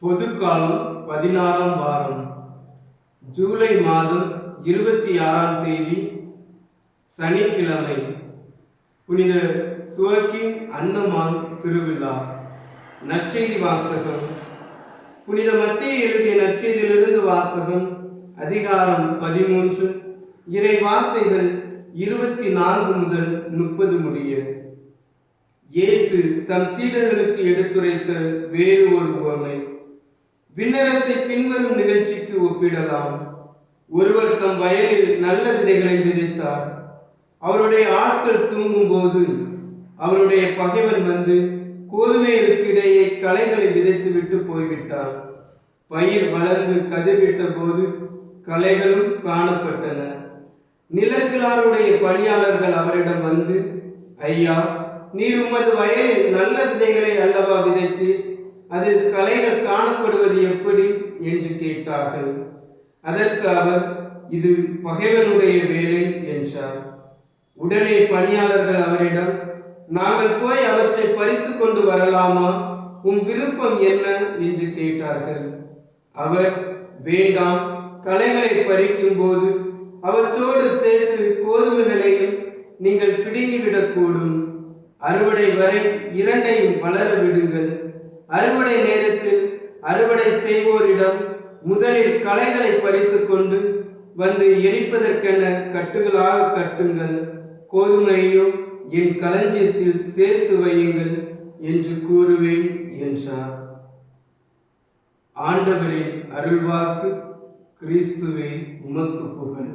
பொதுக்காலம் பதினாறாம் வாரம். ஜூலை மாதம் இருபத்தி ஆறாம் தேதி சனிக்கிழமை. புனித சுவக்கின் அன்னமான் திருவிழா. நற்செய்தி வாசகம். புனித மத்திய எழுதிய நற்செய்தியிலிருந்து வாசகம். அதிகாரம் பதிமூன்று. இறை வார்த்தைகள் இருபத்தி நான்கு முதல் முப்பது முடிய. இயேசு தம் சீடர்களுக்கு எடுத்துரைத்த வேறு ஒரு உவமை விண்ணரசை பின்வரும் நிகழ்ச்சிக்கு ஒப்பிடலாம். ஒருவர் தம் வயலில் நல்ல விதைகளை விதைத்தார். அவருடைய ஆட்கள் தூங்கும்போது அவருடைய பகைவன் வந்து கோதுமைகளுக்கிடையே களைகளை விதைத்து விட்டு போய்விட்டான் பயிர் வளர்ந்து கதிர்விட்ட போது களைகளும் காணப்பட்டன. நிலக்கிழாருடைய பணியாளர்கள் அவரிடம் வந்து ஐயா நீர் உமது வயலில் நல்ல விதைகளை அல்லவா விதைத்து அதில் கலைகள் காணப்படுவது எப்படி என்று கேட்டார்கள். அதற்கு அவர் இது பகைவனுடைய வேலை என்றார். உடனே பணியாளர்கள் அவரிடம் நாங்கள் போய் அவற்றை பறித்து கொண்டு வரலாமா? உன் விருப்பம் என்ன? என்று கேட்டார்கள். அவர் வேண்டாம். கலைகளை பறிக்கும் போது அவற்றோடு சேர்த்து கோதுமைகளையும் நீங்கள் பிடுங்கிவிடக்கூடும். அறுவடை வரை இரண்டையும் வளர விடுங்கள். அறுவடை நேரத்தில் அறுவடை செய்வோரிடம் முதலில் களைகளை பறித்து கொண்டு வந்து எரிப்பதற்கென கட்டுகளாக கட்டுங்கள். கோதுமையும் என் களஞ்சியத்தில் சேர்த்து வையுங்கள் என்று கூறுவேன் என்றார். ஆண்டவரின் அருள்வாக்கு கிறிஸ்துவே உமக்கு புகழ்.